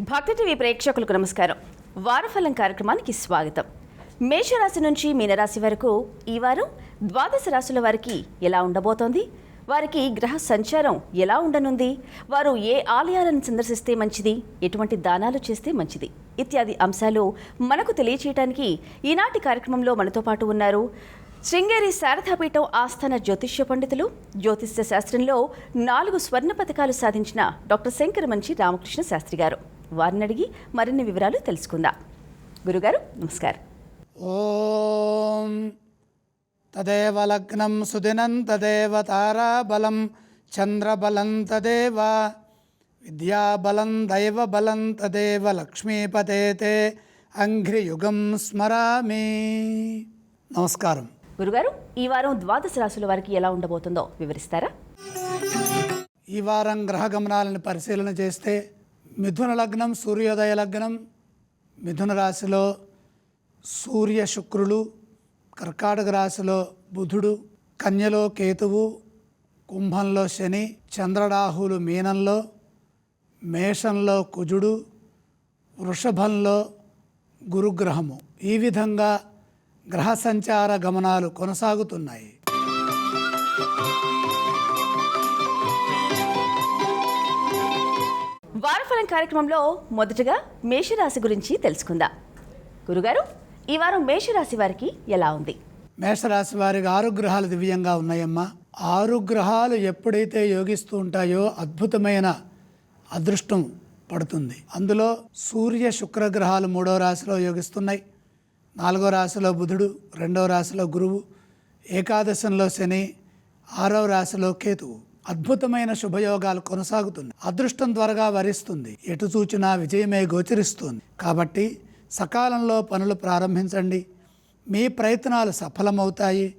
భక్తి టీవీ ప్రేక్షకులకు నమస్కారం. వారఫలం కార్యక్రమానికి స్వాగతం. మేషరాశి నుంచి మీనరాశి వరకు ఈ వారం ద్వాదశ రాశుల వారికి ఎలా ఉండబోతోంది? వారికి గ్రహ సంచారం ఎలా ఉండనుంది? వారు ఏ ఆలయాలను సందర్శిస్తే మంచిది? ఎటువంటి దానాలు చేస్తే మంచిది? ఇత్యాది అంశాలు మనకు తెలియచేయడానికి ఈనాటి కార్యక్రమంలో మనతో పాటు ఉన్నారు శృంగేరి శారదాపీఠం ఆస్థాన జ్యోతిష్య పండితులు జ్యోతిష్య శాస్త్రంలో నాలుగు స్వర్ణ పథకాలు సాధించిన డాక్టర్ శంకర మంచి రామకృష్ణ శాస్త్రి గారు. వారిని అడిగి మరిన్ని వివరాలు తెలుసుకుందాం. గురుగారు నమస్కారం. ఓం తదేవ లగ్నం సుదినం తదేవ తారాబలం చంద్రబలం తదేవ విద్యాబలం దైవబలం తదేవ లక్ష్మీపతే అంఘ్రియుగం స్మరామి. నమస్కారం. గురుగారు ఈ వారం ద్వాదశ రాశుల వారికి ఎలా ఉండబోతుందో వివరిస్తారా? ఈ వారం గ్రహ గమనాలను పరిశీలన చేస్తే మిథున లగ్నం సూర్యోదయ లగ్నం మిథున రాశిలో సూర్య శుక్రులు కర్కాటక రాశిలో బుధుడు కన్యలో కేతువు కుంభంలో శని చంద్రరాహులు మీనంలో మేషంలో కుజుడు వృషభంలో గురుగ్రహము. ఈ విధంగా గ్రహ సంచార గమనాలు కొనసాగుతున్నాయి. వారఫలం కార్యక్రమంలో మొదటగా మేషరాశి గురించి తెలుసుకుందాం. గురుగారు ఈ వారం మేషరాశి వారికి ఎలా ఉంది? మేషరాశి వారికి ఆరు గ్రహాలు దివ్యంగా ఉన్నాయమ్మా. ఆరు గ్రహాలు ఎప్పుడైతే యోగిస్తూ ఉంటాయో అద్భుతమైన అదృష్టం పడుతుంది. అందులో సూర్య శుక్ర గ్రహాలు మూడో రాశిలో యోగిస్తున్నాయి. నాలుగో రాశిలో బుధుడు రెండో రాశిలో గురువు ఏకాదశంలో శని ఆరో రాశిలో కేతువు. అద్భుతమైన శుభయోగాలు కొనసాగుతుంది. అదృష్టం త్వరగా వరిస్తుంది. ఎటు చూచినా విజయమే గోచరిస్తుంది. కాబట్టి సకాలంలో పనులు ప్రారంభించండి. మీ ప్రయత్నాలు సఫలమవుతాయి.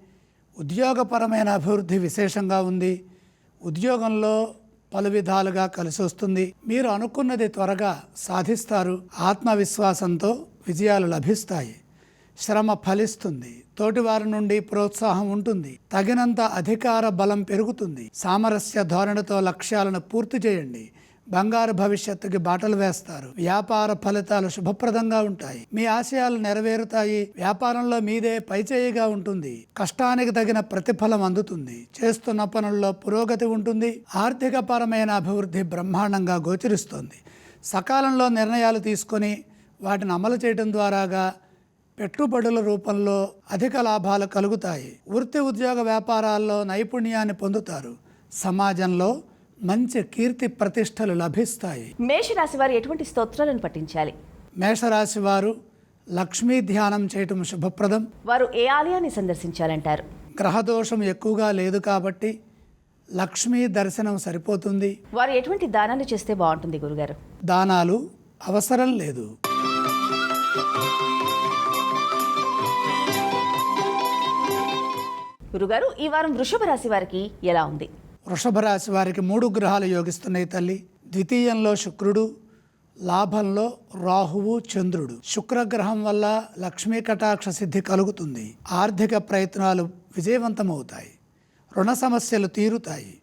ఉద్యోగపరమైన అభివృద్ధి విశేషంగా ఉంది. ఉద్యోగంలో పలు విధాలుగా కలిసి వస్తుంది. మీరు అనుకున్నది త్వరగా సాధిస్తారు. ఆత్మవిశ్వాసంతో విజయాలు లభిస్తాయి. శ్రమ ఫలిస్తుంది. తోటివారి నుండి ప్రోత్సాహం ఉంటుంది. తగినంత అధికార బలం పెరుగుతుంది. సామరస్య ధోరణితో లక్ష్యాలను పూర్తి చేయండి. బంగారు భవిష్యత్తుకి బాటలు వేస్తారు. వ్యాపార ఫలితాలు శుభప్రదంగా ఉంటాయి. మీ ఆశయాలు నెరవేరుతాయి. వ్యాపారంలో మీదే పైచేయిగా ఉంటుంది. కష్టానికి తగిన ప్రతిఫలం అందుతుంది. చేస్తున్న పనుల్లో పురోగతి ఉంటుంది. ఆర్థిక పరమైన అభివృద్ధి బ్రహ్మాండంగా గోచరిస్తుంది. సకాలంలో నిర్ణయాలు తీసుకొని వాటిని అమలు చేయడం ద్వారాగా పెట్టుబడుల రూపంలో అధిక లాభాలు కలుగుతాయి. వృత్తి ఉద్యోగ వ్యాపారాల్లో నైపుణ్యాన్ని పొందుతారు. సమాజంలో మంచి కీర్తి ప్రతిష్టలు లభిస్తాయి. మేషరాశి వారు ఎటువంటి స్తోత్రాలను పఠించాలి? మేషరాశి వారు లక్ష్మీ ధ్యానం చేయటం శుభప్రదం. వారు ఏ ఆలయాన్ని సందర్శించాలంటారు? గ్రహదోషం ఎక్కువగా లేదు కాబట్టి లక్ష్మీ దర్శనం సరిపోతుంది. వారు ఎటువంటి దానాలు చేస్తే బాగుంటుంది గురుగారు? దానాలు అవసరం లేదు. గురుగారు ఈ వారం వృషభ రాశి వారికి ఎలా ఉంది? వృషభ రాశి వారికి మూడు గ్రహాలు యోగిస్తున్నాయి తల్లి. ద్వితీయంలో శుక్రుడు లాభంలో రాహువు చంద్రుడు. శుక్రగ్రహం వల్ల లక్ష్మీ కటాక్ష సిద్ధి కలుగుతుంది. ఆర్థిక ప్రయత్నాలు విజయవంతమవుతాయి. రుణ సమస్యలు తీరుతాయి.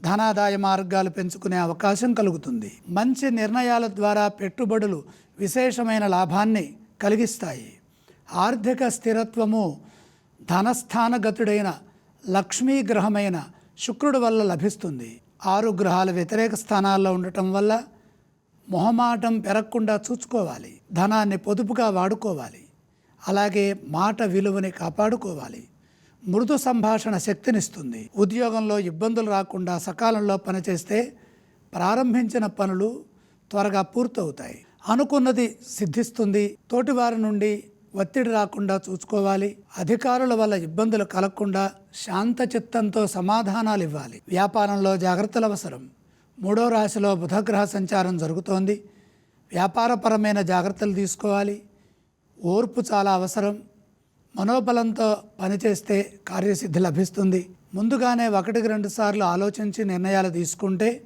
ధనాదాయ మార్గాలు పెంచుకునే అవకాశం కలుగుతుంది. మంచి నిర్ణయాల ద్వారా పెట్టుబడులు విశేషమైన లాభాన్ని కలిగిస్తాయి. ఆర్థిక స్థిరత్వము ధనస్థానగతుడైన లక్ష్మీ గ్రహమైన శుక్రుడు వల్ల లభిస్తుంది. ఆరు గ్రహాల వ్యతిరేక స్థానాల్లో ఉండటం వల్ల మొహమాటం పెరగకుండా చూసుకోవాలి. ధనాన్ని పొదుపుగా వాడుకోవాలి. అలాగే మాట విలువని కాపాడుకోవాలి. మృదు సంభాషణ శక్తినిస్తుంది. ఉద్యోగంలో ఇబ్బందులు రాకుండా సకాలంలో పనిచేస్తే ప్రారంభించిన పనులు త్వరగా పూర్తవుతాయి. అనుకున్నది సిద్ధిస్తుంది. తోటివారి నుండి ఒత్తిడి రాకుండా చూసుకోవాలి. అధికారుల వల్ల ఇబ్బందులు కలగకుండా శాంత చిత్తంతో సమాధానాలు ఇవ్వాలి. వ్యాపారంలో జాగ్రత్తలు అవసరం. మూడో రాశిలో బుధగ్రహ సంచారం జరుగుతోంది. వ్యాపారపరమైన జాగ్రత్తలు తీసుకోవాలి. ఓర్పు చాలా అవసరం. మనోబలంతో పనిచేస్తే కార్యసిద్ధి లభిస్తుంది. ముందుగానే ఒకటికి రెండు సార్లు ఆలోచించి నిర్ణయాలు తీసుకుంటే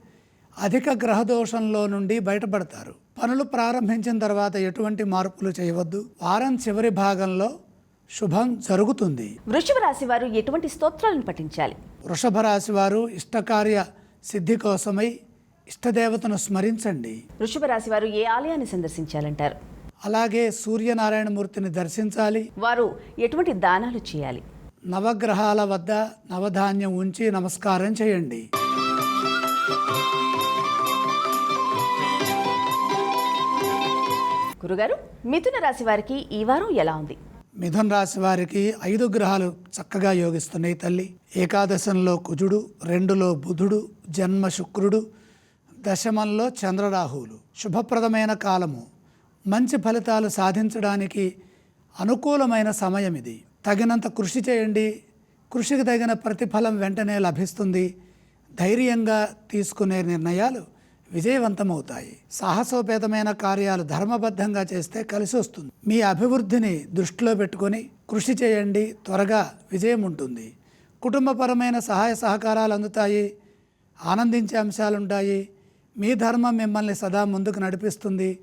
అధిక గ్రహదోషంలో నుండి బయటపడతారు. పనులు ప్రారంభించిన తర్వాత ఎటువంటి మార్పులు చేయవద్దు. వారం చివరి భాగంలో శుభం జరుగుతుంది. వృషభ రాశి వారు ఎటువంటి స్తోత్రాలను పఠించాలి? వృషభ రాశి వారు ఇష్టకార్య సిద్ధి కోసమై ఇష్టదేవతను స్మరించండి. వృషభ రాశి వారు ఏ ఆలయాన్ని సందర్శించాలంటారు? అలాగే సూర్యనారాయణమూర్తిని దర్శించాలి. వారు ఎటువంటి దానాలు చేయాలి? నవగ్రహాల వద్ద నవధాన్యం ఉంచి నమస్కారం చేయండి. గురుగారు మిథున రాశి వారికి ఈ వారం ఎలా ఉంది? మిథున రాశి వారికి ఐదు గ్రహాలు చక్కగా యోగిస్తున్నాయి తల్లి. ఏకాదశంలో కుజుడు రెండులో బుధుడు జన్మ శుక్రుడు దశమంలో చంద్రరాహువులు. శుభప్రదమైన కాలము. మంచి ఫలితాలు సాధించడానికి అనుకూలమైన సమయం ఇది తగినంత కృషి చేయండి. కృషికి తగిన ప్రతిఫలం వెంటనే లభిస్తుంది. ధైర్యంగా తీసుకునే నిర్ణయాలు విజయవంతమవుతాయి. సాహసోపేతమైన కార్యాలు ధర్మబద్ధంగా చేస్తే కలిసి వస్తుంది మీ అభివృద్ధిని దృష్టిలో పెట్టుకొని కృషి చేయండి. త్వరగా విజయం ఉంటుంది. కుటుంబపరమైన సహాయ సహకారాలు అందుతాయి. ఆనందించే అంశాలుంటాయి. మీ ధర్మం మిమ్మల్ని సదా ముందుకు నడిపిస్తుంది.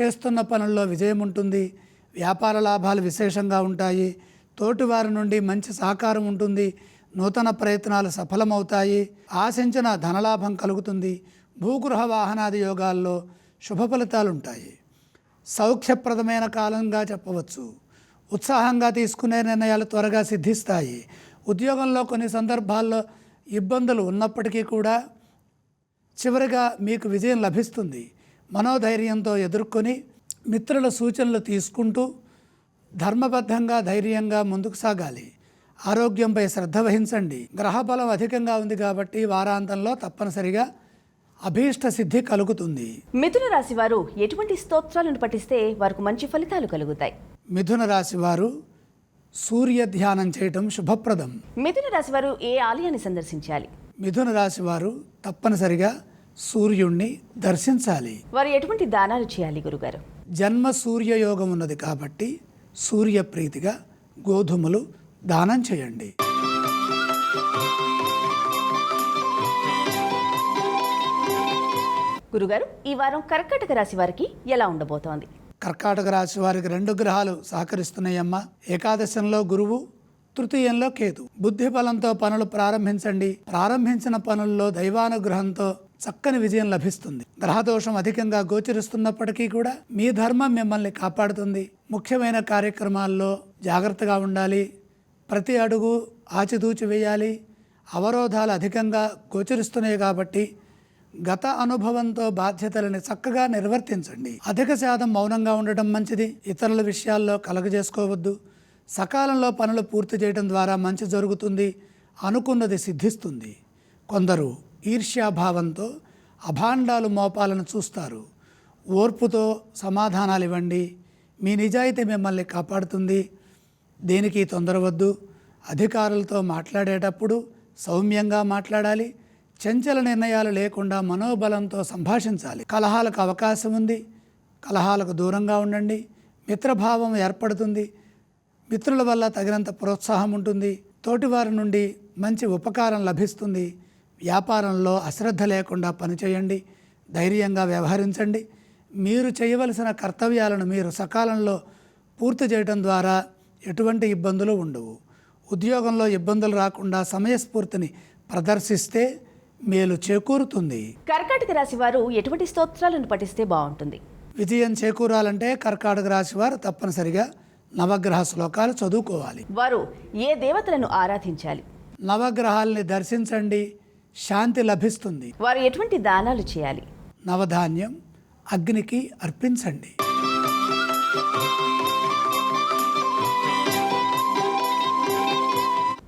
చేస్తున్న పనుల్లో విజయం ఉంటుంది. వ్యాపార లాభాలు విశేషంగా ఉంటాయి. తోటివారి నుండి మంచి సహకారం ఉంటుంది. నూతన ప్రయత్నాలు సఫలమవుతాయి. ఆశించిన ధనలాభం కలుగుతుంది. భూగృహ వాహనాది యోగాల్లో శుభ ఫలితాలు ఉంటాయి సౌఖ్యప్రదమైన కాలంగా చెప్పవచ్చు. ఉత్సాహంగా తీసుకునే నిర్ణయాలు త్వరగా సిద్ధిస్తాయి. ఉద్యోగంలో కొన్ని సందర్భాల్లో ఇబ్బందులు ఉన్నప్పటికీ కూడా చివరిగా మీకు విజయం లభిస్తుంది. మనోధైర్యంతో ఎదుర్కొని మిత్రుల సూచనలు తీసుకుంటూ ధర్మబద్ధంగా ధైర్యంగా ముందుకు సాగాలి. ఆరోగ్యంపై శ్రద్ధ వహించండి. గ్రహబలం అధికంగా ఉంది కాబట్టి వారాంతంలో తప్పనిసరిగా అభీష్ట సిద్ధి కలుగుతుంది. మిథున రాశి వారు ఎటువంటి స్తోత్రాలను పఠిస్తే వారికి మంచి ఫలితాలు కలుగుతాయి? మిథున రాశి వారు సూర్య ధ్యానం చేయటం శుభప్రదం. మిథున రాశి వారు ఏ ఆలయాన్ని సందర్శించాలి? మిథున రాశి వారు తప్పనిసరిగా సూర్యుణ్ణి దర్శించాలి. వారు ఎటువంటి దానాలు చేయాలి గురుగారు? జన్మ సూర్య యోగం ఉన్నది కాబట్టి సూర్య ప్రీతిగా గోధుమలు దానం చేయండి. గురుగారు ఈ వారం కర్కాటక రాశి వారికి ఎలా ఉండబోతోంది? కర్కాటక రాశి వారికి రెండు గ్రహాలు సహకరిస్తున్నాయమ్మా. ఏకాదశంలో గురువు తృతీయంలో కేతు. బుద్ధి బలంతో పనులు ప్రారంభించండి. ప్రారంభించిన పనుల్లో దైవానుగ్రహంతో చక్కని విజయం లభిస్తుంది. గ్రహదోషం అధికంగా గోచరిస్తున్నప్పటికీ కూడా మీ ధర్మం మిమ్మల్ని కాపాడుతుంది. ముఖ్యమైన కార్యక్రమాల్లో జాగ్రత్తగా ఉండాలి. ప్రతి అడుగు ఆచితూచి వేయాలి. అవరోధాలు అధికంగా గోచరిస్తున్నాయి కాబట్టి గత అనుభవంతో బాధ్యతలని చక్కగా నిర్వర్తించండి. అధిక శాతం మౌనంగా ఉండటం మంచిది. ఇతరుల విషయాల్లో కలగజేసుకోవద్దు సకాలంలో పనులు పూర్తి చేయడం ద్వారా మంచి జరుగుతుంది అనుకున్నది సిద్ధిస్తుంది. కొందరు ఈర్ష్యాభావంతో అభాండాలు మోపాలను చూస్తారు. ఓర్పుతో సమాధానాలు ఇవ్వండి. మీ నిజాయితీ మిమ్మల్ని కాపాడుతుంది. దేనికి తొందరవద్దు అధికారులతో మాట్లాడేటప్పుడు సౌమ్యంగా మాట్లాడాలి. చంచల నిర్ణయాలు లేకుండా మనోబలంతో సంభాషించాలి. కలహాలకు అవకాశం ఉంది. కలహాలకు దూరంగా ఉండండి. మిత్రభావం ఏర్పడుతుంది. మిత్రుల వల్ల తగినంత ప్రోత్సాహం ఉంటుంది. తోటివారి నుండి మంచి ఉపకారం లభిస్తుంది. వ్యాపారంలో అశ్రద్ధ లేకుండా పనిచేయండి. ధైర్యంగా వ్యవహరించండి. మీరు చేయవలసిన కర్తవ్యాలను మీరు సకాలంలో పూర్తి చేయడం ద్వారా ఎటువంటి ఇబ్బందులు ఉండవు. ఉద్యోగంలో ఇబ్బందులు రాకుండా సమయస్ఫూర్తిని ప్రదర్శిస్తే మేలు చేకూరుతుంది. కర్కాటక రాశి వారు ఎటువంటి స్తోత్రాలను పఠిస్తే బాగుంటుంది? విజయం చేకూరాలంటే కర్కాటక రాశి వారు తప్పనిసరిగా నవగ్రహ శ్లోకాలు చదువుకోవాలి. వారు ఏ దేవతలను ఆరాధించాలి? నవగ్రహాల్ని దర్శించండి శాంతి లభిస్తుంది. వారు ఎటువంటి దానాలు చేయాలి? నవధాన్యం అగ్నికి అర్పించండి.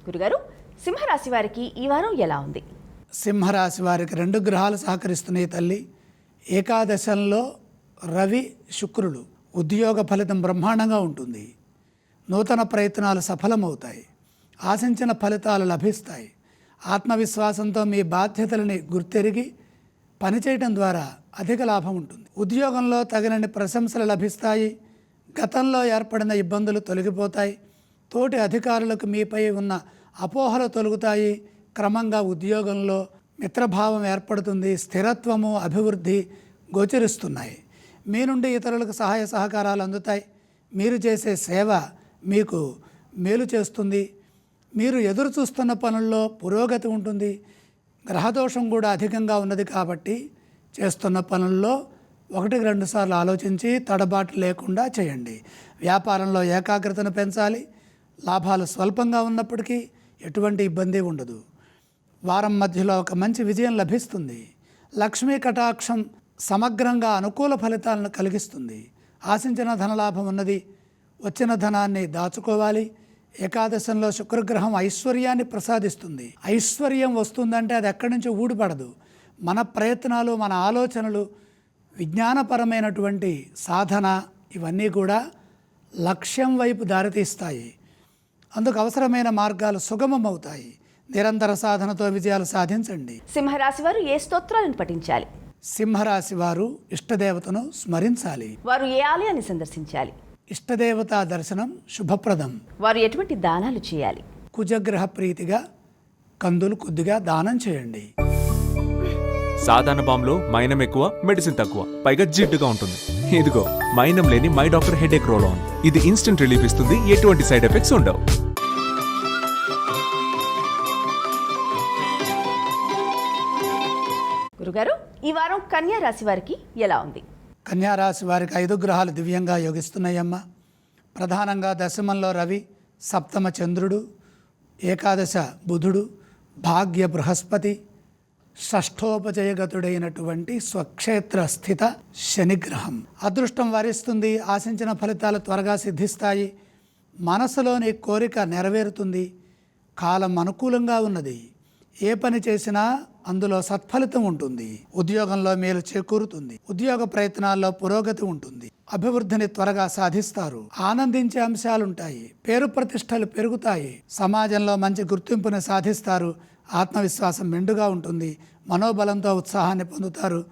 గురుగారు సింహరాశి వారికి ఈ వారం ఎలా ఉంది? సింహరాశి వారికి రెండు గ్రహాలు సహకరిస్తున్నాయి తల్లి. ఏకాదశంలో రవి శుక్రుడు. ఉద్యోగ ఫలితం బ్రహ్మాండంగా ఉంటుంది. నూతన ప్రయత్నాలు సఫలమవుతాయి. ఆశించిన ఫలితాలు లభిస్తాయి. ఆత్మవిశ్వాసంతో మీ బాధ్యతలని గుర్తెరిగి పనిచేయటం ద్వారా అధిక లాభం ఉంటుంది. ఉద్యోగంలో తగినన్ని ప్రశంసలు లభిస్తాయి. గతంలో ఏర్పడిన ఇబ్బందులు తొలగిపోతాయి. తోటి అధికారులకు మీపై ఉన్న అపోహలు తొలగుతాయి. క్రమంగా ఉద్యోగంలో మిత్రభావం ఏర్పడుతుంది స్థిరత్వము అభివృద్ధి గోచరిస్తున్నాయి. మీ నుండి ఇతరులకు సహాయ సహకారాలు అందుతాయి. మీరు చేసే సేవ మీకు మేలు చేస్తుంది. మీరు ఎదురు చూస్తున్న పనుల్లో పురోగతి ఉంటుంది. గ్రహదోషం కూడా అధికంగా ఉన్నది కాబట్టి చేస్తున్న పనుల్లో ఒకటికి రెండు సార్లు ఆలోచించి తడబాటు లేకుండా చేయండి. వ్యాపారంలో ఏకాగ్రతను పెంచాలి. లాభాలు స్వల్పంగా ఉన్నప్పటికీ ఎటువంటి ఇబ్బంది ఉండదు. వారం మధ్యలో ఒక మంచి విజయం లభిస్తుంది. లక్ష్మీ కటాక్షం సమగ్రంగా అనుకూల ఫలితాలను కలిగిస్తుంది. ఆశించిన ధనలాభం ఉన్నది. వచ్చిన ధనాన్ని దాచుకోవాలి. ఏకాదశంలో శుక్రగ్రహం ఐశ్వర్యాన్ని ప్రసాదిస్తుంది. ఐశ్వర్యం వస్తుందంటే అది ఎక్కడి నుంచి ఊడిపడదు. మన ప్రయత్నాలు మన ఆలోచనలు విజ్ఞానపరమైనటువంటి సాధన ఇవన్నీ కూడా లక్ష్యం వైపు దారితీస్తాయి. అందుకు అవసరమైన మార్గాలు సుగమమవుతాయి. నిరంతర సాధనతో విజయాలు సాధించండి. సింహరాశి వారు ఏ స్తోత్రాలను పఠించాలి? సింహరాశి వారు ఇష్టదేవతను స్మరించాలి. వారు ఏ ఆలయాన్ని సందర్శించాలి? ఇష్టదేవతా దర్శనం శుభప్రదం. వారు ఎటువంటి దానాలు చేయాలి? కుజగ్రహ ప్రీతిగా కందులు కొద్దిగా దానం చేయండి. సాధారణ బాంబులో మైనం ఎక్కువ మెడిసిన్ తక్కువ పైగా జిడ్డుగా ఉంటుంది. ఇదిగో మైనం లేని my doctor headache roll on. ఇది ఇన్స్టెంట్ రిలీఫ్ ఇస్తుంది ఎటువంటి సైడ్ ఎఫెక్ట్స్ ఉండవు. గారు ఈ వారం కన్యా రాశి వారికి ఎలా ఉంది? కన్యారాశి వారికి ఐదు గ్రహాలు దివ్యంగా యోగిస్తున్నాయమ్మ. ప్రధానంగా దశమంలో రవి సప్తమ చంద్రుడు ఏకాదశ బుధుడు భాగ్య బృహస్పతి షష్ఠోపజయగతుడైనటువంటి స్వక్షేత్ర స్థిత శనిగ్రహం. అదృష్టం వరిస్తుంది ఆశించిన ఫలితాలు త్వరగా సిద్ధిస్తాయి మనసులోని కోరిక నెరవేరుతుంది కాలం అనుకూలంగా ఉన్నది. ఏ పని చేసినా అందులో సత్ఫలితం ఉంటుంది. ఉద్యోగంలో మేలు చేకూరుతుంది. ఉద్యోగ ప్రయత్నాల్లో పురోగతి ఉంటుంది. అభివృద్ధిని త్వరగా సాధిస్తారు. ఆనందించే అంశాలుంటాయి. పేరు ప్రతిష్టలు పెరుగుతాయి. సమాజంలో మంచి గుర్తింపుని సాధిస్తారు. ఆత్మవిశ్వాసం మెండుగా ఉంటుంది. మనోబలంతో ఉత్సాహాన్ని పొందుతారు.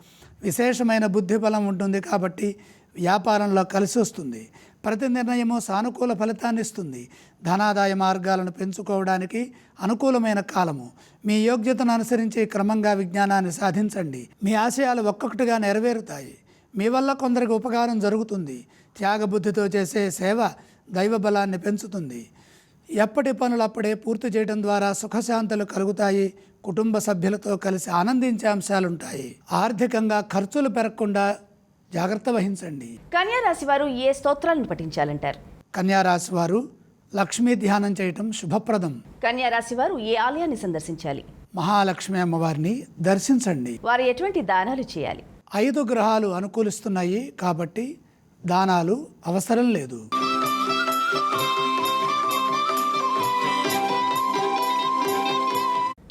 విశేషమైన బుద్ధి బలం ఉంటుంది కాబట్టి వ్యాపారంలో కలిసి వస్తుంది ప్రతి నిర్ణయము సానుకూల ఫలితాన్ని ఇస్తుంది. ధనాదాయ మార్గాలను పెంచుకోవడానికి అనుకూలమైన కాలము. మీ యోగ్యతను అనుసరించి క్రమంగా విజ్ఞానాన్ని సాధించండి. మీ ఆశయాలు ఒక్కొక్కటిగా నెరవేరుతాయి. మీ వల్ల కొందరికి ఉపకారం జరుగుతుంది. త్యాగబుద్ధితో చేసే సేవ దైవ బలాన్ని పెంచుతుంది. ఎప్పటి పనులు అప్పుడే పూర్తి చేయడం ద్వారా సుఖశాంతులు కలుగుతాయి. కుటుంబ సభ్యులతో కలిసి ఆనందించే అంశాలుంటాయి. ఆర్థికంగా ఖర్చులు పెరగకుండా జాగ్రత్త వహించండి. కన్యా రాశి వారు ఏ స్తోత్రాలను పఠించాలంటారు? కన్యారాశి వారు లక్ష్మీ ధ్యానం చేయటం శుభప్రదం. కన్యా రాశి వారు ఏ ఆలయాన్ని సందర్శించాలి? మహాలక్ష్మి అమ్మవారిని దర్శించండి. వారు ఎటువంటి దానాలు చేయాలి? ఐదు గ్రహాలు అనుకూలిస్తున్నాయి కాబట్టి దానాలు అవసరం లేదు.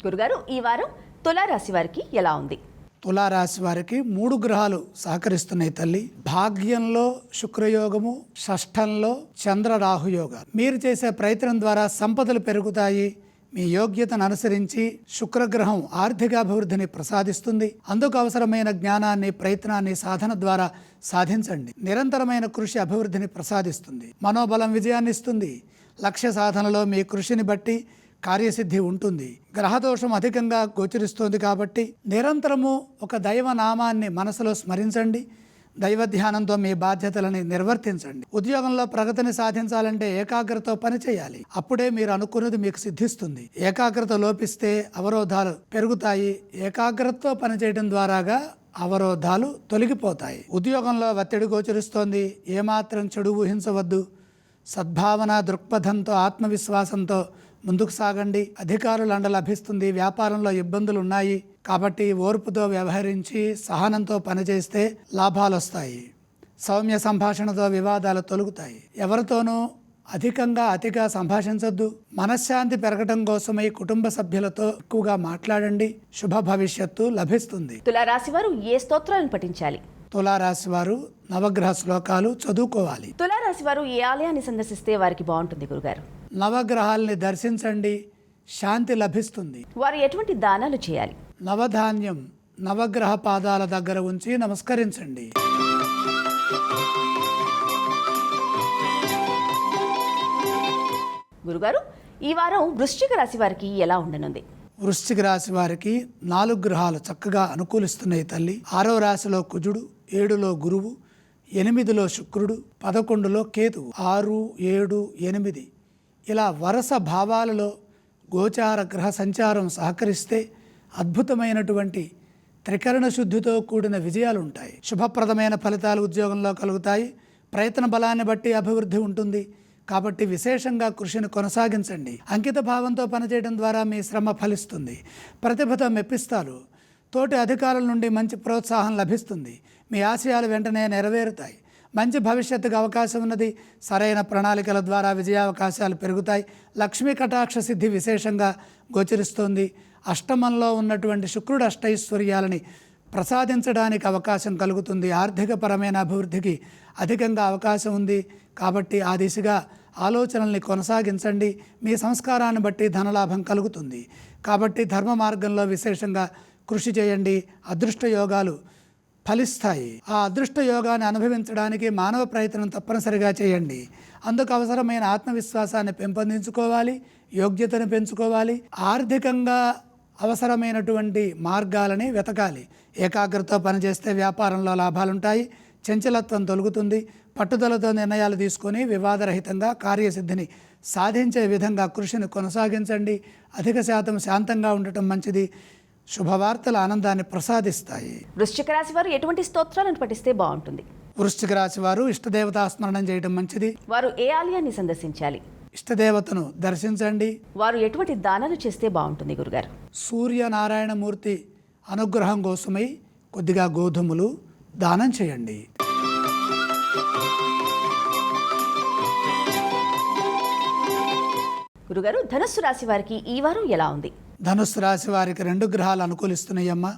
గురుగారు ఈ వారం తులారాశి వారికి ఎలా ఉంది? తులారాశి వారికి మూడు గ్రహాలు సహకరిస్తున్నాయి తల్లి. భాగ్యంలో శుక్రయోగము షష్ఠంలో చంద్ర రాహుయోగ మీరు చేసే ప్రయత్నం ద్వారా సంపదలు పెరుగుతాయి. మీ యోగ్యతను అనుసరించి శుక్రగ్రహం ఆర్థికాభివృద్ధిని ప్రసాదిస్తుంది. అందుకు అవసరమైన జ్ఞానాన్ని ప్రయత్నాన్ని సాధన ద్వారా సాధించండి. నిరంతరమైన కృషి అభివృద్ధిని ప్రసాదిస్తుంది. మనోబలం విజయాన్ని ఇస్తుంది. లక్ష్య సాధనలో మీ కృషిని బట్టి కార్యసిద్ధి ఉంటుంది. గ్రహదోషం అధికంగా గోచరిస్తోంది కాబట్టి నిరంతరము ఒక దైవ నామాన్ని మనసులో స్మరించండి. దైవ ధ్యానంతో మీ బాధ్యతలని నిర్వర్తించండి. ఉద్యోగంలో ప్రగతిని సాధించాలంటే ఏకాగ్రతతో పని చేయాలి. అప్పుడే మీరు అనుకున్నది మీకు సిద్ధిస్తుంది. ఏకాగ్రత లోపిస్తే అవరోధాలు పెరుగుతాయి. ఏకాగ్రతతో పనిచేయడం ద్వారాగా అవరోధాలు తొలగిపోతాయి. ఉద్యోగంలో ఒత్తిడి గోచరిస్తోంది. ఏమాత్రం చెడు ఊహించవద్దు. సద్భావన దృక్పథంతో ఆత్మవిశ్వాసంతో ముందుకు సాగండి. అధికారుల అండ లభిస్తుంది. వ్యాపారంలో ఇబ్బందులు ఉన్నాయి కాబట్టి ఓర్పుతో వ్యవహరించి సహనంతో పనిచేస్తే లాభాలు వస్తాయి సౌమ్య సంభాషణతో వివాదాలు తొలుగుతాయి. ఎవరితోనూ అధికంగా అతిగా సంభాషించొద్దు. మనశ్శాంతి పెరగడం కోసమై కుటుంబ సభ్యులతో ఎక్కువగా మాట్లాడండి. శుభ భవిష్యత్తు లభిస్తుంది. తులారాశి వారు ఏ స్తోత్రాలను పఠించాలి? తులారాశి వారు నవగ్రహ శ్లోకాలు చదువుకోవాలి. తులారాశి వారు ఏ ఆలయాన్ని సందర్శిస్తే వారికి బాగుంటుంది గురుగారు? నవగ్రహాల్ని దర్శించండి శాంతి లభిస్తుంది. వారు ఎటువంటి దానాలు చేయాలి? నవధాన్యం నవగ్రహ పాదాల దగ్గర ఉంచి నమస్కరించండి. గురుగారు ఈ వారం వృశ్చిక రాశి వారికి ఎలా ఉండనుంది? వృశ్చిక రాశి వారికి నాలుగు గ్రహాలు చక్కగా అనుకూలిస్తున్నాయి తల్లి. ఆరో రాశిలో కుజుడు ఏడులో గురువు ఎనిమిదిలో శుక్రుడు పదకొండులో కేతువు. ఆరు ఏడు ఎనిమిది. ఇలా వరుస భావాలలో గోచార గ్రహ సంచారం సహకరిస్తే అద్భుతమైనటువంటి త్రికరణ శుద్ధితో కూడిన విజయాలు ఉంటాయి. శుభప్రదమైన ఫలితాలు ఉద్యోగంలో కలుగుతాయి. ప్రయత్న బలాన్ని బట్టి అభివృద్ధి ఉంటుంది. కాబట్టి విశేషంగా కృషిని కొనసాగించండి. అంకిత భావంతో పనిచేయడం ద్వారా మీ శ్రమ ఫలిస్తుంది. ప్రతిభతో మెప్పిస్తారు. తోటి అధికారుల నుండి మంచి ప్రోత్సాహం లభిస్తుంది. మీ ఆశయాలు వెంటనే నెరవేరుతాయి. మంచి భవిష్యత్తుకు అవకాశం ఉన్నది. సరైన ప్రణాళికల ద్వారా విజయావకాశాలు పెరుగుతాయి. లక్ష్మీ కటాక్ష సిద్ధి విశేషంగా గోచరిస్తోంది. అష్టమంలో ఉన్నటువంటి శుక్రుడు అష్టైశ్వర్యాలని ప్రసాదించడానికి అవకాశం కలుగుతుంది. ఆర్థికపరమైన అభివృద్ధికి అధికంగా అవకాశం ఉంది. కాబట్టి ఆ దిశగా ఆలోచనల్ని కొనసాగించండి. మీ సంస్కారాన్ని బట్టి ధనలాభం కలుగుతుంది. కాబట్టి ధర్మ మార్గంలో విశేషంగా కృషి చేయండి. అదృష్ట యోగాలు ఫలిస్తాయి. ఆ అదృష్ట యోగాన్ని అనుభవించడానికి మానవ ప్రయత్నం తప్పనిసరిగా చేయండి. అందుకు అవసరమైన ఆత్మవిశ్వాసాన్ని పెంపొందించుకోవాలి యోగ్యతను పెంచుకోవాలి ఆర్థికంగా అవసరమైనటువంటి మార్గాలని వెతకాలి. ఏకాగ్రతతో పనిచేస్తే వ్యాపారంలో లాభాలుంటాయి చంచలత్వం తొలుగుతుంది పట్టుదలతో నిర్ణయాలు తీసుకొని వివాదరహితంగా కార్యసిద్ధిని సాధించే విధంగా కృషిని కొనసాగించండి. అధిక శాతం శాంతంగా ఉండటం మంచిది. శుభవార్తల ఆనందాన్ని ప్రసాదిస్తాయి. వృశ్చిక రాశి వారు ఎటువంటి స్తోత్రాలను పఠిస్తే బాగుంటుంది? వృశ్చిక రాశి వారు ఇష్టదేవతా స్మరణం చేయడం మంచిది. వారు ఏ ఆలయాన్ని సందర్శించాలి? ఇష్టదేవతను దర్శించండి. వారు ఎటువంటి దానాలు చేస్తే బాగుంటుంది గురుగారు? సూర్యనారాయణమూర్తి అనుగ్రహం కోసమై కొద్దిగా గోధుమలు దానం చేయండి. గురుగారు ధనుస్సు రాశి వారికి ఈ వారం ఎలా ఉంది? ధనుస్సు రాశి వారికి రెండు గ్రహాలు అనుకూలిస్తున్నాయమ్మ.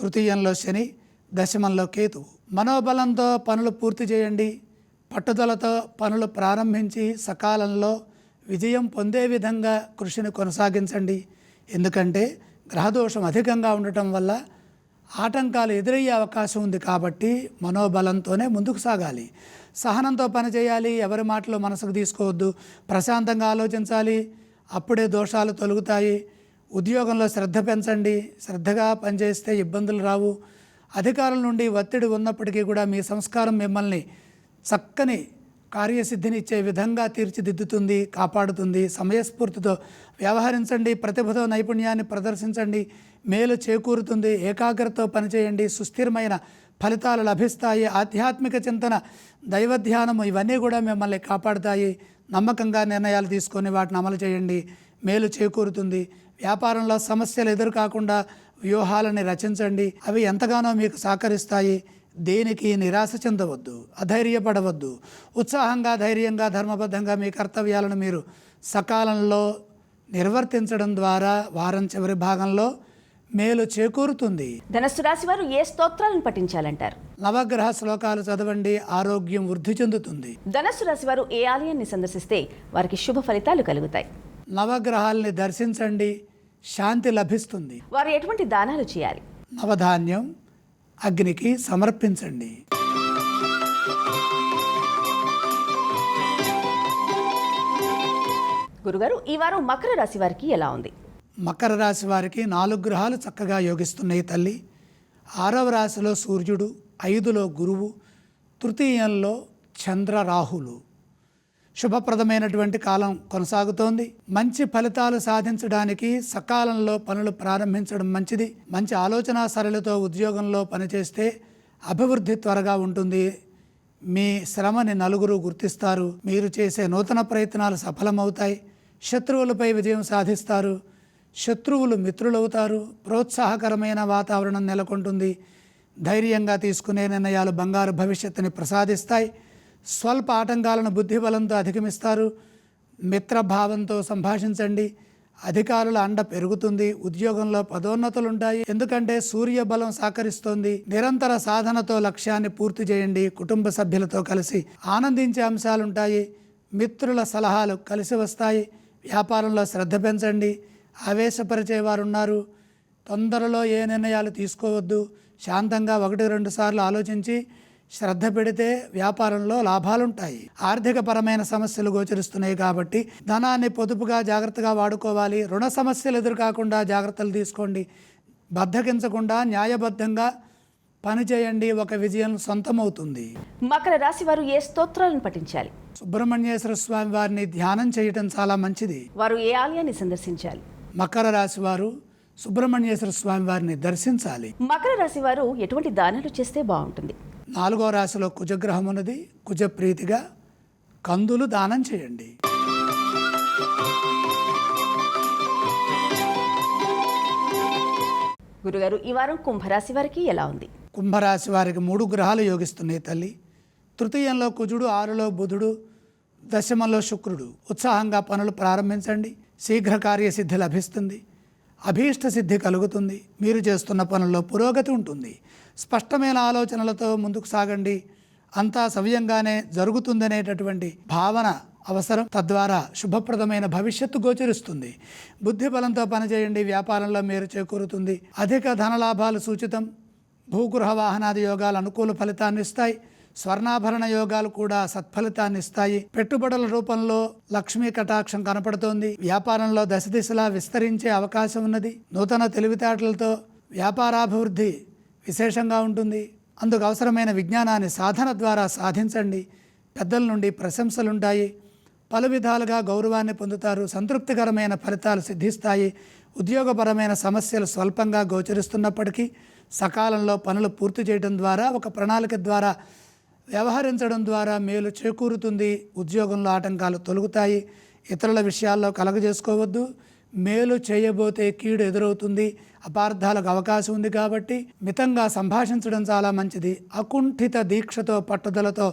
తృతీయంలో శని దశమంలో కేతు. మనోబలంతో పనులు పూర్తి చేయండి. పట్టుదలతో పనులు ప్రారంభించి సకాలంలో విజయం పొందే విధంగా కృషిని కొనసాగించండి. ఎందుకంటే గ్రహదోషం అధికంగా ఉండటం వల్ల ఆటంకాలు ఎదురయ్యే అవకాశం ఉంది కాబట్టి మనోబలంతోనే ముందుకు సాగాలి. సహనంతో పనిచేయాలి ఎవరి మాటలు మనసుకు తీసుకోవద్దు. ప్రశాంతంగా ఆలోచించాలి. అప్పుడే దోషాలు తొలుగుతాయి. ఉద్యోగంలో శ్రద్ధ పెంచండి శ్రద్ధగా పనిచేస్తే ఇబ్బందులు రావు. అధికారుల నుండి ఒత్తిడి ఉన్నప్పటికీ కూడా మీ సంస్కారం మిమ్మల్ని చక్కని కార్యసిద్ధిని ఇచ్చే విధంగా తీర్చిదిద్దుతుంది కాపాడుతుంది. సమయస్ఫూర్తితో వ్యవహరించండి ప్రతిభతో నైపుణ్యాన్ని ప్రదర్శించండి మేలు చేకూరుతుంది ఏకాగ్రతతో పనిచేయండి సుస్థిరమైన ఫలితాలు లభిస్తాయి. ఆధ్యాత్మిక చింతన దైవధ్యానము ఇవన్నీ కూడా మిమ్మల్ని కాపాడుతాయి. నమ్మకంగా నిర్ణయాలు తీసుకొని వాటిని అమలు చేయండి. మేలు చేకూరుతుంది. వ్యాపారంలో సమస్యలు ఎదురు కాకుండా వ్యూహాలని రచించండి. అవి ఎంతగానో మీకు సహకరిస్తాయి. దేనికి నిరాశ చెందవద్దు అధైర్యపడవద్దు. ఉత్సాహంగా ధైర్యంగా ధర్మబద్ధంగా మీ కర్తవ్యాలను మీరు సకాలంలో నిర్వర్తించడం ద్వారా వారం చివరి భాగంలో మేలు చేకూరుతుంది. ధనస్సు రాశి వారు ఏ స్తోత్రాలను పఠించాలంటారు? నవగ్రహ శ్లోకాలు చదవండి ఆరోగ్యం వృద్ధి చెందుతుంది. ధనస్సు రాశి వారు ఏ ఆలయాన్ని సందర్శిస్తే వారికి శుభ ఫలితాలు కలుగుతాయి. నవగ్రహాల్ని దర్శించండి శాంతి లభిస్తుంది. వారు ఎటువంటి దానాలు చేయాలి? నవధాన్యం అగ్నికి సమర్పించండి. గురుగారు ఈ వారం మకర రాశి వారికి ఎలా ఉంది? మకర రాశి వారికి నాలుగు గ్రహాలు చక్కగా యోగిస్తున్నాయి తల్లి. ఆరవ రాశిలో సూర్యుడు ఐదులో గురువు తృతీయంలో చంద్ర రాహులు. శుభప్రదమైనటువంటి కాలం కొనసాగుతోంది. మంచి ఫలితాలు సాధించడానికి సకాలంలో పనులు ప్రారంభించడం మంచిది. మంచి ఆలోచన సరళితో ఉద్యోగంలో పనిచేస్తే అభివృద్ధి త్వరగా ఉంటుంది. మీ శ్రమని నలుగురు గుర్తిస్తారు. మీరు చేసే నూతన ప్రయత్నాలు సఫలమవుతాయి. శత్రువులపై విజయం సాధిస్తారు. శత్రువులు మిత్రులవుతారు. ప్రోత్సాహకరమైన వాతావరణం నెలకొంటుంది. ధైర్యంగా తీసుకునే నిర్ణయాలు బంగారు భవిష్యత్తుని ప్రసాదిస్తాయి. స్వల్ప ఆటంకాలను బుద్ధిబలంతో అధిగమిస్తారు. మిత్రభావంతో సంభాషించండి. అధికారుల అండ పెరుగుతుంది. ఉద్యోగంలో పదోన్నతులుంటాయి. ఎందుకంటే సూర్య బలం సహకరిస్తోంది. నిరంతర సాధనతో లక్ష్యాన్ని పూర్తి చేయండి. కుటుంబ సభ్యులతో కలిసి ఆనందించే అంశాలుంటాయి. మిత్రుల సలహాలు కలిసి వస్తాయి. వ్యాపారంలో శ్రద్ధ పెంచండి. ఆవేశపరిచే వారున్నారు. తొందరలో ఏ నిర్ణయాలు తీసుకోవద్దు. శాంతంగా ఒకటి రెండు సార్లు ఆలోచించి శ్రద్ధ పెడితే వ్యాపారంలో లాభాలుంటాయి. ఆర్థిక పరమైన సమస్యలు గోచరిస్తున్నాయి కాబట్టి ధనాన్ని పొదుపుగా జాగ్రత్తగా వాడుకోవాలి. రుణ సమస్యలు ఎదురు కాకుండా జాగ్రత్తలు తీసుకోండి. బద్ధకించకుండా న్యాయబద్ధంగా పనిచేయండి. ఒక విజయం సొంతమవుతుంది. మకర రాశి వారు ఏ స్తోత్రాలను పఠించాలి? సుబ్రహ్మణ్యేశ్వర స్వామి వారిని ధ్యానం చేయటం చాలా మంచిది. వారు ఏ ఆలయాన్ని సందర్శించాలి? మకర రాశి వారు సుబ్రహ్మణ్యేశ్వర స్వామి వారిని దర్శించాలి. మకర రాశి వారు ఎటువంటి దానాలు చేస్తే బాగుంటుంది? నాలుగో రాశిలో కుజగ్రహం ఉన్నది కుజ ప్రీతిగా కందులు దానం చేయండి. గురుగారు ఈ వారం కుంభరాశి వారికి ఎలా ఉంది? కుంభరాశి వారికి మూడు గ్రహాలు యోగిస్తున్నాయి తల్లి. తృతీయంలో కుజుడు ఆరులో బుధుడు దశమంలో శుక్రుడు. ఉత్సాహంగా పనులు ప్రారంభించండి. శీఘ్ర కార్యసిద్ధి లభిస్తుంది. అభీష్ట సిద్ధి కలుగుతుంది. మీరు చేస్తున్న పనుల్లో పురోగతి ఉంటుంది. స్పష్టమైన ఆలోచనలతో ముందుకు సాగండి. అంతా సవ్యంగానే జరుగుతుందనేటటువంటి భావన అవసరం. తద్వారా శుభప్రదమైన భవిష్యత్తు గోచరిస్తుంది. బుద్ధి బలంతో పనిచేయండి. వ్యాపారంలో మేరు చేకూరుతుంది. అధిక ధనలాభాలు సూచితం. భూగృహ వాహనాది యోగాలు అనుకూల ఫలితాన్ని ఇస్తాయి. స్వర్ణాభరణ యోగాలు కూడా సత్ఫలితాన్ని ఇస్తాయి. పెట్టుబడుల రూపంలో లక్ష్మీ కటాక్షం కనపడుతోంది. వ్యాపారంలో దశ దిశలా విస్తరించే అవకాశం ఉన్నది. నూతన తెలివితేటలతో వ్యాపారాభివృద్ధి విశేషంగా ఉంటుంది. అందుకు అవసరమైన విజ్ఞానాన్ని సాధన ద్వారా సాధించండి. పెద్దల నుండి ప్రశంసలుంటాయి. పలు విధాలుగా గౌరవాన్ని పొందుతారు. సంతృప్తికరమైన ఫలితాలు సిద్ధిస్తాయి. ఉద్యోగపరమైన సమస్యలు స్వల్పంగా గోచరిస్తున్నప్పటికీ సకాలంలో పనులు పూర్తి చేయడం ద్వారా ఒక ప్రణాళిక ద్వారా వ్యవహరించడం ద్వారా మేలు చేకూరుతుంది. ఉద్యోగంలో ఆటంకాలు తొలుగుతాయి. ఇతరుల విషయాల్లో కలగజేసుకోవద్దు. మేలు చేయబోతే కీడు ఎదురవుతుంది అపార్థాలకు అవకాశం ఉంది కాబట్టి మితంగా సంభాషించడం చాలా మంచిది. అకుంఠిత దీక్షతో పట్టుదలతో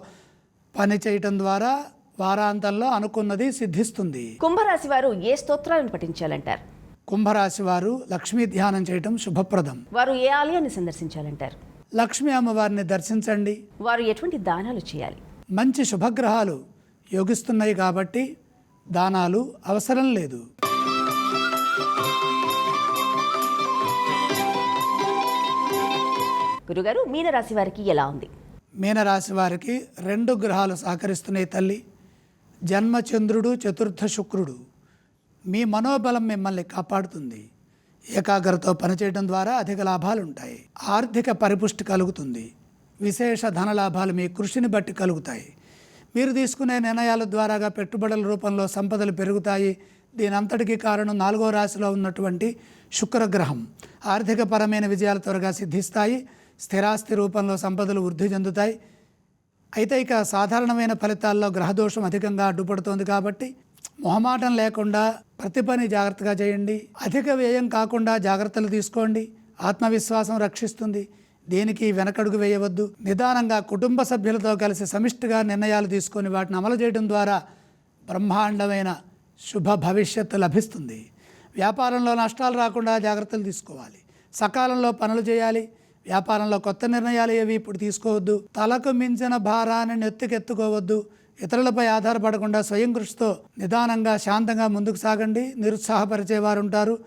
పని చేయటం ద్వారా వారాంతంలో అనుకున్నది సిద్ధిస్తుంది. కుంభరాశి వారు ఏ స్తోత్రాలను పఠించాలంటారు? కుంభరాశి వారు లక్ష్మీ ధ్యానం చేయటం శుభప్రదం. వారు ఏ ఆలయాన్ని సందర్శించాలంటారు? లక్ష్మీ అమ్మవారిని దర్శించండి. వారు ఎటువంటి దానాలు చేయాలి? మంచి శుభగ్రహాలు యోగిస్తున్నాయి కాబట్టి దానాలు అవసరం లేదు. గురుగారు మీనరాశి వారికి ఎలా ఉంది? మీనరాశి వారికి రెండు గ్రహాలు సహకరిస్తున్నాయి తల్లి. జన్మచంద్రుడు చతుర్థ శుక్రుడు. మీ మనోబలం మిమ్మల్ని కాపాడుతుంది. ఏకాగ్రత పనిచేయడం ద్వారా అధిక లాభాలు ఉంటాయి ఆర్థిక పరిపుష్టి కలుగుతుంది. విశేష ధన లాభాలు మీ కృషిని బట్టి కలుగుతాయి. మీరు తీసుకునే నిర్ణయాల ద్వారాగా పెట్టుబడుల రూపంలో సంపదలు పెరుగుతాయి. దీని అంతటికీ కారణం నాలుగో రాశిలో ఉన్నటువంటి శుక్రగ్రహం. ఆర్థికపరమైన విజయాలు త్వరగా సిద్ధిస్తాయి. స్థిరాస్తి రూపంలో సంపదలు వృద్ధి చెందుతాయి. అయితే ఇక సాధారణమైన ఫలితాల్లో గ్రహదోషం అధికంగా అడ్డుపడుతోంది కాబట్టి మొహమాటం లేకుండా ప్రతి పని జాగ్రత్తగా చేయండి. అధిక వ్యయం కాకుండా జాగ్రత్తలు తీసుకోండి. ఆత్మవిశ్వాసం రక్షిస్తుంది. దేనికి వెనకడుగు వేయవద్దు. నిదానంగా కుటుంబ సభ్యులతో కలిసి సమిష్టిగా నిర్ణయాలు తీసుకొని వాటిని అమలు చేయడం ద్వారా బ్రహ్మాండమైన శుభ భవిష్యత్తు లభిస్తుంది. వ్యాపారంలో నష్టాలు రాకుండా జాగ్రత్తలు తీసుకోవాలి. సకాలంలో పనులు చేయాలి. వ్యాపారంలో కొత్త నిర్ణయాలు ఏవి ఇప్పుడు తీసుకోవద్దు. తలకు మించిన భారాన్ని నెత్తికెత్తుకోవద్దు. ఇతరులపై ఆధారపడకుండా స్వయం కృషితో నిదానంగా శాంతంగా ముందుకు సాగండి. నిరుత్సాహపరిచేవారు ఉంటారు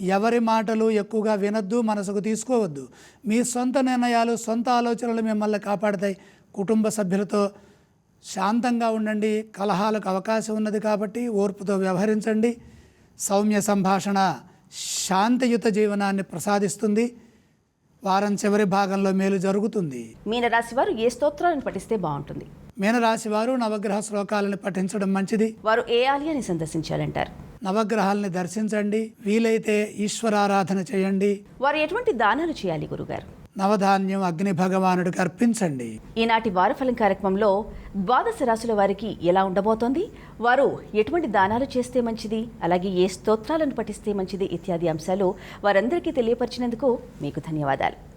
ఎవరి మాటలు ఎక్కువగా వినొద్దు మనసుకు తీసుకోవద్దు. మీ సొంత నిర్ణయాలు సొంత ఆలోచనలు మిమ్మల్ని కాపాడతాయి. కుటుంబ సభ్యులతో శాంతంగా ఉండండి. కలహాలకు అవకాశం ఉన్నది కాబట్టి ఓర్పుతో వ్యవహరించండి. సౌమ్య సంభాషణ శాంతియుత జీవనాన్ని ప్రసాదిస్తుంది. వారం చివరి భాగంలో మేలు జరుగుతుంది. మీనరాశి వారు ఏ స్తోత్రాలను పఠిస్తే బాగుంటుంది? మీనరాశి వారు నవగ్రహ శ్లోకాలను పఠించడం మంచిది. వారు ఏ ఆలయాన్ని సందర్శించాలంటారు? నవగ్రహాలని దర్శించండి. వీలైతే ఈశ్వరారాధన చేయండి. వారు ఎటువంటి దానాలు చేయాలి గురుగారు? నవధాన్యం అగ్ని భగవానుడికి అర్పించండి. ఈనాటి వారఫలం కార్యక్రమంలో ద్వాదశ రాశుల వారికి ఎలా ఉండబోతోంది? వారు ఎటువంటి దానాలు చేస్తే మంచిది? అలాగే ఏ స్తోత్రాలను పఠిస్తే మంచిది? ఇత్యాది అంశాలు వారందరికీ తెలియపరిచినందుకు మీకు ధన్యవాదాలు.